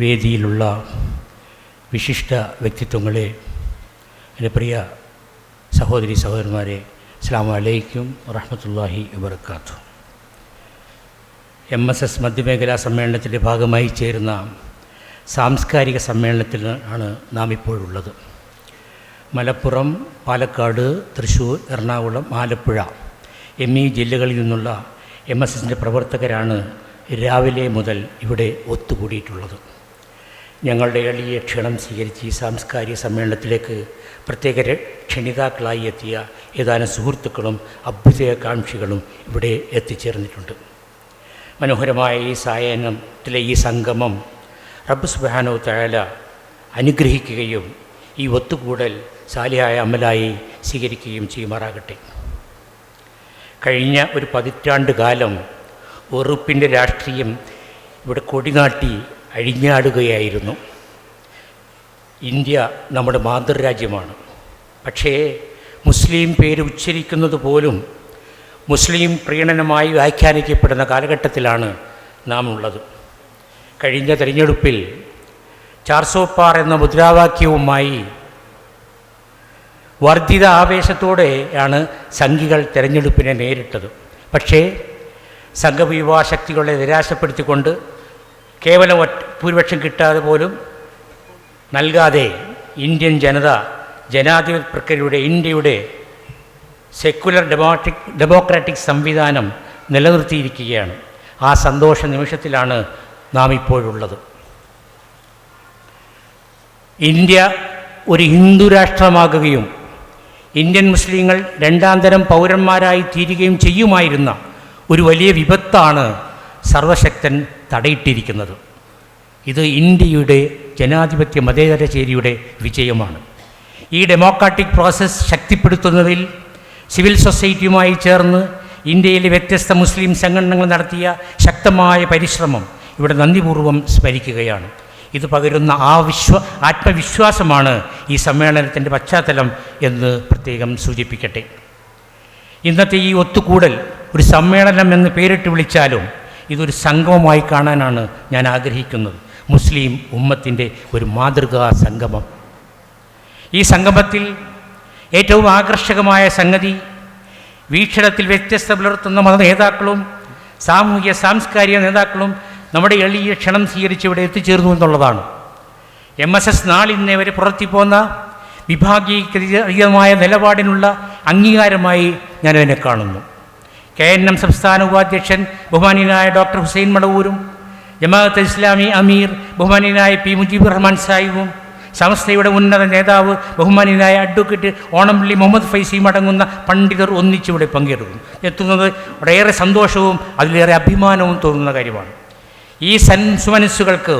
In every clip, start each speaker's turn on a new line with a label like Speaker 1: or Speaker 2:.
Speaker 1: വേദിയിലുള്ള വിശിഷ്ട വ്യക്തിത്വങ്ങളെ എന്റെ പ്രിയ സഹോദരി സഹോദരന്മാരെ അസ്സാം വലൈക്കും വറഹമത്തല്ലാഹി വബർക്കാത്തു എം എസ് എസ് മധ്യമേഖലാ സമ്മേളനത്തിന്റെ ഭാഗമായി ചേരുന്ന സാംസ്കാരിക സമ്മേളനത്തിൽ ആണ് നാം ഇപ്പോഴുള്ളത്. മലപ്പുറം പാലക്കാട് തൃശ്ശൂർ എറണാകുളം ആലപ്പുഴ എന്നീ ജില്ലകളിൽ നിന്നുള്ള എം എസ് എസിന്റെ പ്രവർത്തകരാണ് രാവിലെ മുതൽ ഇവിടെ ഒത്തുകൂടിയിട്ടുള്ളത്. ഞങ്ങളുടെ എളിയ ക്ഷണം സ്വീകരിച്ച് ഈ സാംസ്കാരിക സമ്മേളനത്തിലേക്ക് പ്രത്യേക ക്ഷണിതാക്കളായി എത്തിയ ഏതാനും സുഹൃത്തുക്കളും അഭ്യുദയകാംക്ഷികളും ഇവിടെ എത്തിച്ചേർന്നിട്ടുണ്ട്. മനോഹരമായ ഈ സായനത്തിലെ ഈ സംഗമം റബ്ബ് സുബാനോ തയാല അനുഗ്രഹിക്കുകയും ഈ ഒത്തുകൂടൽ സാലിയായ അമലായി സ്വീകരിക്കുകയും ചെയ്യുമാറാകട്ടെ. കഴിഞ്ഞ ഒരു പതിറ്റാണ്ട് കാലം വെറുപ്പിന്റെ രാഷ്ട്രീയം ഇവിടെ കൊടിനാട്ടി അഴിഞ്ഞാടുകയായിരുന്നു. ഇന്ത്യ നമ്മുടെ മാതൃരാജ്യമാണ്. പക്ഷേ മുസ്ലിം പേര് ഉച്ചരിക്കുന്നത് പോലും മുസ്ലിം പ്രീണനമായി വ്യാഖ്യാനിക്കപ്പെടുന്ന കാലഘട്ടത്തിലാണ് നാം ഉള്ളത് കഴിഞ്ഞ തെരഞ്ഞെടുപ്പിൽ ചാർസോപ്പാർ എന്ന മുദ്രാവാക്യവുമായി വർദ്ധിത ആവേശത്തോടെയാണ് സംഘികൾ തെരഞ്ഞെടുപ്പിനെ നേരിട്ടത്. പക്ഷേ സംഘവിവാഹ ശക്തികളെ നിരാശപ്പെടുത്തിക്കൊണ്ട് കേവലം ഭൂരിപക്ഷം കിട്ടാതെ പോലും നൽകാതെ ഇന്ത്യൻ ജനത ജനാധിപത്യ പ്രക്രിയയുടെ ഇന്ത്യയുടെ സെക്കുലർ ഡെമോക്രാറ്റിക് ഡെമോക്രാറ്റിക് സംവിധാനം നിലനിർത്തിയിരിക്കുകയാണ്. ആ സന്തോഷ നിമിഷത്തിലാണ് നാം ഇപ്പോഴുള്ളത്. ഇന്ത്യ ഒരു ഹിന്ദു രാഷ്ട്രമാകുകയും ഇന്ത്യൻ മുസ്ലിങ്ങൾ രണ്ടാം തരം പൗരന്മാരായി തീരുകയും ചെയ്യുമായിരുന്ന ഒരു വലിയ വിപത്താണ് സർവശക്തൻ തടയിട്ടിരിക്കുന്നത്. ഇത് ഇന്ത്യയുടെ ജനാധിപത്യ മതേതര ചേരിയുടെ വിജയമാണ്. ഈ ഡെമോക്രാറ്റിക് പ്രോസസ്സ് ശക്തിപ്പെടുത്തുന്നതിൽ സിവിൽ സൊസൈറ്റിയുമായി ചേർന്ന് ഇന്ത്യയിലെ വ്യത്യസ്ത മുസ്ലിം സംഘടനകൾ നടത്തിയ ശക്തമായ പരിശ്രമം ഇവിടെ നന്ദിപൂർവം സ്മരിക്കുകയാണ്. ഇത് പകരുന്ന ആ വിശ്വ ആത്മവിശ്വാസമാണ് ഈ സമ്മേളനത്തിന്റെ പശ്ചാത്തലം എന്ന് പ്രത്യേകം സൂചിപ്പിക്കട്ടെ. ഇന്നത്തെ ഈ ഒത്തുകൂടൽ ഒരു സമ്മേളനം എന്ന് പേരിട്ട് വിളിച്ചാലും ഇതൊരു സംഗമമായി കാണാനാണ് ഞാൻ ആഗ്രഹിക്കുന്നത്. മുസ്ലിം ഉമ്മത്തിന്റെ ഒരു മാതൃകാ സംഗമം. ഈ സംഗമത്തിൽ ഏറ്റവും ആകർഷകമായ സംഗതി വീക്ഷണത്തിൽ വ്യത്യസ്ത പുലർത്തുന്ന മത നേതാക്കളും സാമൂഹിക സാംസ്കാരിക നേതാക്കളും നമ്മുടെ എളിയ ക്ഷണം സ്വീകരിച്ച് ഇവിടെ എത്തിച്ചേർന്നു എന്നുള്ളതാണ്. എം എസ് എസ് നാളിന്നെ വരെ പുറത്തിപ്പോന്ന വിഭാഗീകൃതമായ നിലപാടിനുള്ള അംഗീകാരമായി ഞാനതിനെ കാണുന്നു. കെ എൻ എം സംസ്ഥാന ഉപാധ്യക്ഷൻ ബഹുമാനീയനായ ഡോക്ടർ ഹുസൈൻ മടവൂരും ജമാഅത്ത് ഇസ്ലാമി അമീർ ബഹുമാനീയനായ പി മുജീബ് റഹ്മാൻ സാഹിബും സംസ്ഥയുടെ ഉന്നത നേതാവ് ബഹുമാനീയനായ അഡ്വക്കേറ്റ് ഓണംപള്ളി മുഹമ്മദ് ഫൈസിയും അടങ്ങുന്ന പണ്ഡിതർ ഒന്നിച്ചിവിടെ പങ്കെടുക്കും എത്തുന്നത് വളരെയേറെ സന്തോഷവും അതിലേറെ അഭിമാനവും തോന്നുന്ന കാര്യമാണ്. ഈ സൻസ് സുമനസ്സുകൾക്ക്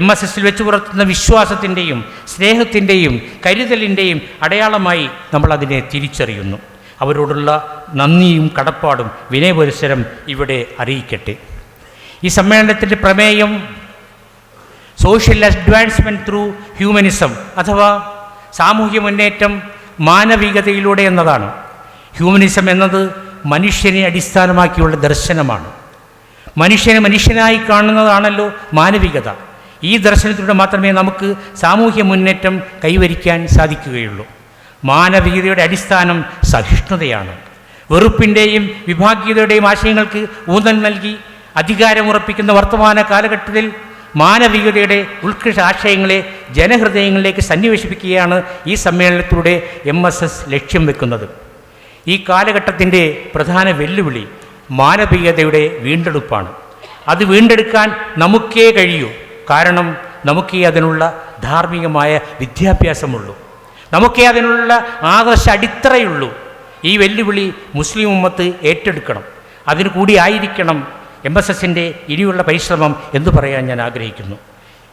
Speaker 1: എം എസ് എസിൽ വെച്ച് പുലർത്തുന്ന വിശ്വാസത്തിന്റെയും സ്നേഹത്തിന്റെയും കരുതലിന്റെയും അടയാളമായി നമ്മൾ അതിനെ തിരിച്ചറിയുന്നു. അവരോടുള്ള നന്ദിയും കടപ്പാടും വിനയപരിസരം ഇവിടെ അറിയിക്കട്ടെ. ഈ സമ്മേളനത്തിന്റെ പ്രമേയം സോഷ്യൽ അഡ്വാൻസ്മെന്റ് ത്രൂ ഹ്യൂമനിസം അഥവാ സാമൂഹ്യ മുന്നേറ്റം മാനവികതയിലൂടെ എന്നതാണ്. ഹ്യൂമനിസം എന്നത് മനുഷ്യനെ അടിസ്ഥാനമാക്കിയുള്ള ദർശനമാണ്. മനുഷ്യനെ മനുഷ്യനായി കാണുന്നതാണല്ലോ മാനവികത. ഈ ദർശനത്തിലൂടെ മാത്രമേ നമുക്ക് സാമൂഹ്യ മുന്നേറ്റം കൈവരിക്കാൻ സാധിക്കുകയുള്ളൂ. മാനവികതയുടെ അടിസ്ഥാനം സഹിഷ്ണുതയാണ്. വെറുപ്പിന്റെയും വിഭാഗീയതയുടെയും ആശയങ്ങൾക്ക് ഊന്നൽ നൽകി അധികാരമുറപ്പിക്കുന്ന വർത്തമാന കാലഘട്ടത്തിൽ മാനവികതയുടെ ഉത്കൃഷ്ട ആശയങ്ങളെ ജനഹൃദയങ്ങളിലേക്ക് സന്നിവേശിപ്പിക്കുകയാണ് ഈ സമ്മേളനത്തിലൂടെ എം എസ് എസ് ലക്ഷ്യം വെക്കുന്നത്. ഈ കാലഘട്ടത്തിന്റെ പ്രധാന വെല്ലുവിളി മാനവികതയുടെ വീണ്ടെടുപ്പാണ്. അത് വീണ്ടെടുക്കാൻ നമുക്കേ കഴിയൂ. കാരണം നമുക്കേ അതിനുള്ള ധാർമ്മികമായ വിദ്യാഭ്യാസമുള്ളൂ. നമുക്കേ അതിനുള്ള ആദർശ അടിത്തറയുള്ളൂ ഈ വെല്ലുവിളി മുസ്ലിം ഉമ്മത്ത് ഏറ്റെടുക്കണം. അതിനു കൂടി ആയിരിക്കണം എം എസ് എസിന്റെ ഇനിയുള്ള പരിശ്രമം എന്ന് പറയാൻ ഞാൻ ആഗ്രഹിക്കുന്നു.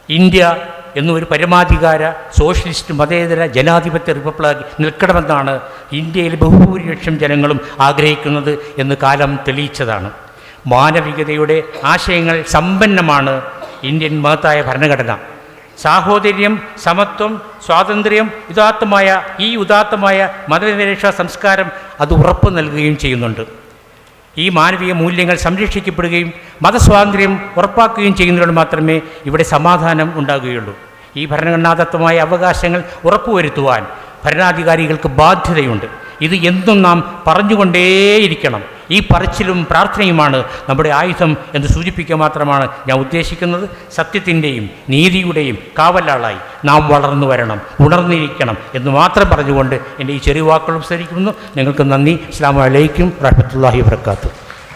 Speaker 1: ഇന്ത്യ എന്നൊരു പരമാധികാര സോഷ്യലിസ്റ്റ് മതേതര ജനാധിപത്യ റിപ്പബ്ലിക് നിൽക്കണമെന്നാണ് ഇന്ത്യയിൽ ബഹുഭൂരിപക്ഷം ജനങ്ങളും ആഗ്രഹിക്കുന്നത് എന്ന് കാലം തെളിയിച്ചതാണ്. മാനവികതയുടെ ആശയങ്ങൾ സമ്പന്നമാണ് ഇന്ത്യൻ മഹത്തായ ഭരണഘടന. സാഹോദര്യം സമത്വം സ്വാതന്ത്ര്യം ഉദാത്തമായ ഈ ഉദാത്തമായ മതനിരക്ഷ സംസ്കാരം അത് ഉറപ്പ് നൽകുകയും ചെയ്യുന്നുണ്ട്. ഈ മാനവീയ മൂല്യങ്ങൾ സംരക്ഷിക്കപ്പെടുകയും മതസ്വാതന്ത്ര്യം ഉറപ്പാക്കുകയും ചെയ്യുന്നതിലൂടെ മാത്രമേ ഇവിടെ സമാധാനം ഉണ്ടാകുകയുള്ളൂ. ഈ ഭരണഘടനാദത്തമായ അവകാശങ്ങൾ ഉറപ്പുവരുത്തുവാൻ ഭരണാധികാരികൾക്ക് ബാധ്യതയുണ്ട്. ഇത് എന്തും നാം പറഞ്ഞുകൊണ്ടേയിരിക്കണം. ഈ പറച്ചിലും പ്രാർത്ഥനയുമാണ് നമ്മുടെ ആയുധം എന്ന് സൂചിപ്പിക്കുക മാത്രമാണ് ഞാൻ ഉദ്ദേശിക്കുന്നത്. സത്യത്തിന്റെയും നീതിയുടെയും കാവലാളായി നാം വളർന്നു വരണം ഉണർന്നിരിക്കണം എന്ന് മാത്രം പറഞ്ഞുകൊണ്ട് എന്റെ ഈ ചെറിയ വാക്കുകൾ ഉപസരിക്കുന്നു. നിങ്ങൾക്ക് നന്ദി. അസ്സാം വലൈക്കും റഹമത്തല്ലാഹി വർക്കാത്തു